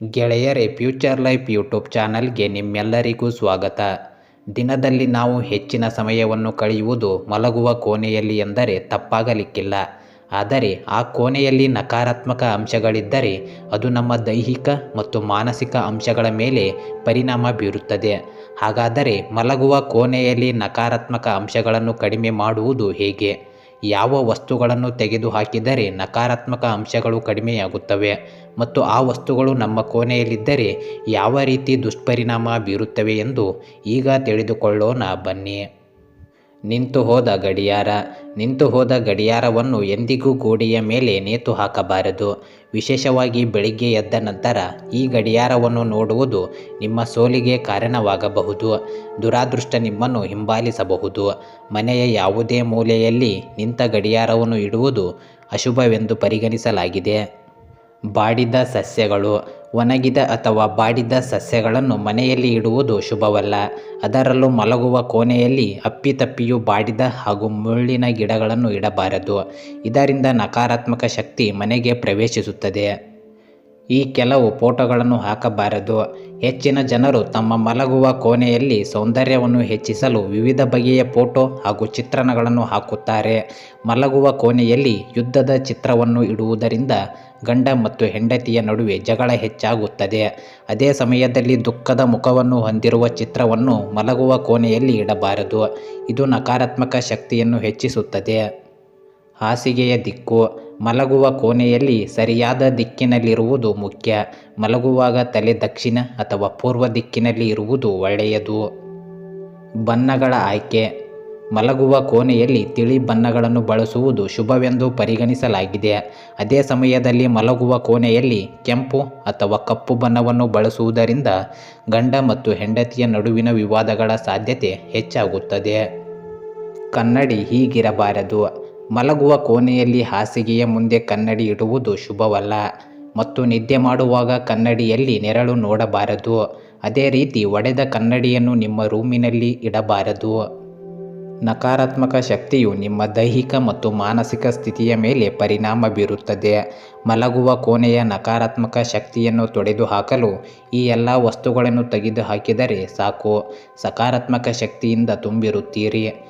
ಗೆಳೆಯರೇ, future life YouTube ಚಾನಲ್ಗೆ ನಿಮ್ಮೆಲ್ಲರಿಗೂ ಸ್ವಾಗತ. ದಿನದಲ್ಲಿ ನಾವು ಹೆಚ್ಚಿನ ಸಮಯವನ್ನು ಕಳೆಯುವುದು ಮಲಗುವ ಕೋಣೆಯಲ್ಲಿ ಎಂದರೆ ತಪ್ಪಾಗಲಿಕ್ಕಿಲ್ಲ. ಆದರೆ ಆ ಕೋಣೆಯಲ್ಲಿ ನಕಾರಾತ್ಮಕ ಅಂಶಗಳಿದ್ದರೆ ಅದು ನಮ್ಮ ದೈಹಿಕ ಮತ್ತು ಮಾನಸಿಕ ಅಂಶಗಳ ಮೇಲೆ ಪರಿಣಾಮ ಬೀರುತ್ತದೆ. ಹಾಗಾದರೆ ಮಲಗುವ ಕೋಣೆಯಲ್ಲಿ ನಕಾರಾತ್ಮಕ ಅಂಶಗಳನ್ನು ಕಡಿಮೆ ಮಾಡುವುದು ಹೇಗೆ? ಯಾವ ವಸ್ತುಗಳನ್ನು ತೆಗೆದುಹಾಕಿದರೆ ನಕಾರಾತ್ಮಕ ಅಂಶಗಳು ಕಡಿಮೆಯಾಗುತ್ತವೆ ಮತ್ತು ಆ ವಸ್ತುಗಳು ನಮ್ಮ ಕೋಣೆಯಲ್ಲಿದ್ದರೆ ಯಾವ ರೀತಿ ದುಷ್ಪರಿಣಾಮ ಬೀರುತ್ತವೆ ಎಂದು ಈಗ ತಿಳಿದುಕೊಳ್ಳೋಣ ಬನ್ನಿ. ನಿಂತು ಹೋದ ಗಡಿಯಾರ, ನಿಂತು ಹೋದ ಗಡಿಯಾರವನ್ನು ಎಂದಿಗೂ ಗೋಡೆಯ ಮೇಲೆ ನೇತು ಹಾಕಬಾರದು. ವಿಶೇಷವಾಗಿ ಬೆಳಿಗ್ಗೆ ಎದ್ದ ನಂತರ ಈ ಗಡಿಯಾರವನ್ನು ನೋಡುವುದು ನಿಮ್ಮ ಸೋಲಿಗೆ ಕಾರಣವಾಗಬಹುದು. ದುರಾದೃಷ್ಟ ನಿಮ್ಮನ್ನು ಹಿಂಬಾಲಿಸಬಹುದು. ಮನೆಯ ಯಾವುದೇ ಮೂಲೆಯಲ್ಲಿ ನಿಂತ ಗಡಿಯಾರವನ್ನು ಇಡುವುದು ಅಶುಭವೆಂದು ಪರಿಗಣಿಸಲಾಗಿದೆ. ಬಾಡಿದ ಸಸ್ಯಗಳು, ಒಣಗಿದ ಅಥವಾ ಬಾಡಿದ ಸಸ್ಯಗಳನ್ನು ಮನೆಯಲ್ಲಿ ಇಡುವುದು ಶುಭವಲ್ಲ. ಅದರಲ್ಲೂ ಮಲಗುವ ಕೋಣೆಯಲ್ಲಿ ಅಪ್ಪಿತಪ್ಪಿಯೂ ಬಾಡಿದ ಹಾಗೂ ಮುಳ್ಳಿನ ಗಿಡಗಳನ್ನು ಇಡಬಾರದು. ಇದರಿಂದ ನಕಾರಾತ್ಮಕ ಶಕ್ತಿ ಮನೆಗೆ ಪ್ರವೇಶಿಸುತ್ತದೆ. ಈ ಕೆಲವು ಫೋಟೋಗಳನ್ನು ಹಾಕಬಾರದು. ಹೆಚ್ಚಿನ ಜನರು ತಮ್ಮ ಮಲಗುವ ಕೋಣೆಯಲ್ಲಿ ಸೌಂದರ್ಯವನ್ನು ಹೆಚ್ಚಿಸಲು ವಿವಿಧ ಬಗೆಯ ಫೋಟೋ ಹಾಗೂ ಚಿತ್ರಣಗಳನ್ನು ಹಾಕುತ್ತಾರೆ. ಮಲಗುವ ಕೋಣೆಯಲ್ಲಿ ಯುದ್ಧದ ಚಿತ್ರವನ್ನು ಇಡುವುದರಿಂದ ಗಂಡ ಮತ್ತು ಹೆಂಡತಿಯ ನಡುವೆ ಜಗಳ ಹೆಚ್ಚಾಗುತ್ತದೆ. ಅದೇ ಸಮಯದಲ್ಲಿ ದುಃಖದ ಮುಖವನ್ನು ಹೊಂದಿರುವ ಚಿತ್ರವನ್ನು ಮಲಗುವ ಕೋಣೆಯಲ್ಲಿ ಇಡಬಾರದು. ಇದು ನಕಾರಾತ್ಮಕ ಶಕ್ತಿಯನ್ನು ಹೆಚ್ಚಿಸುತ್ತದೆ. ಹಾಸಿಗೆಯ ದಿಕ್ಕು ಮಲಗುವ ಕೋಣೆಯಲ್ಲಿ ಸರಿಯಾದ ದಿಕ್ಕಿನಲ್ಲಿರುವುದು ಮುಖ್ಯ. ಮಲಗುವಾಗ ತಲೆ ದಕ್ಷಿಣ ಅಥವಾ ಪೂರ್ವ ದಿಕ್ಕಿನಲ್ಲಿ ಇರುವುದು ಒಳ್ಳೆಯದು. ಬಣ್ಣಗಳ ಆಯ್ಕೆ. ಮಲಗುವ ಕೋಣೆಯಲ್ಲಿ ತಿಳಿ ಬಣ್ಣಗಳನ್ನು ಬಳಸುವುದು ಶುಭವೆಂದು ಪರಿಗಣಿಸಲಾಗಿದೆ. ಅದೇ ಸಮಯದಲ್ಲಿ ಮಲಗುವ ಕೋಣೆಯಲ್ಲಿ ಕೆಂಪು ಅಥವಾ ಕಪ್ಪು ಬಣ್ಣವನ್ನು ಬಳಸುವುದರಿಂದ ಗಂಡ ಮತ್ತು ಹೆಂಡತಿಯ ನಡುವಿನ ವಿವಾದಗಳ ಸಾಧ್ಯತೆ ಹೆಚ್ಚಾಗುತ್ತದೆ. ಕನ್ನಡಿ ಹೀಗಿರಬಾರದು. ಮಲಗುವ ಕೋಣೆಯಲ್ಲಿ ಹಾಸಿಗೆಯ ಮುಂದೆ ಕನ್ನಡಿ ಇಡುವುದು ಶುಭವಲ್ಲ. ಮತ್ತು ನಿದ್ದೆ ಮಾಡುವಾಗ ಕನ್ನಡಿಯಲ್ಲಿ ನೆರಳು ನೋಡಬಾರದು. ಅದೇ ರೀತಿ ಒಡೆದ ಕನ್ನಡಿಯನ್ನು ನಿಮ್ಮ ರೂಮಿನಲ್ಲಿ ಇಡಬಾರದು. ನಕಾರಾತ್ಮಕ ಶಕ್ತಿಯು ನಿಮ್ಮ ದೈಹಿಕ ಮತ್ತು ಮಾನಸಿಕ ಸ್ಥಿತಿಯ ಮೇಲೆ ಪರಿಣಾಮ ಬೀರುತ್ತದೆ. ಮಲಗುವ ಕೋಣೆಯ ನಕಾರಾತ್ಮಕ ಶಕ್ತಿಯನ್ನು ತೊಡೆದುಹಾಕಲು ಈ ಎಲ್ಲ ವಸ್ತುಗಳನ್ನು ತೆಗೆದುಹಾಕಿದರೆ ಸಾಕು. ಸಕಾರಾತ್ಮಕ ಶಕ್ತಿಯಿಂದ ತುಂಬಿರುತ್ತೀರಿ.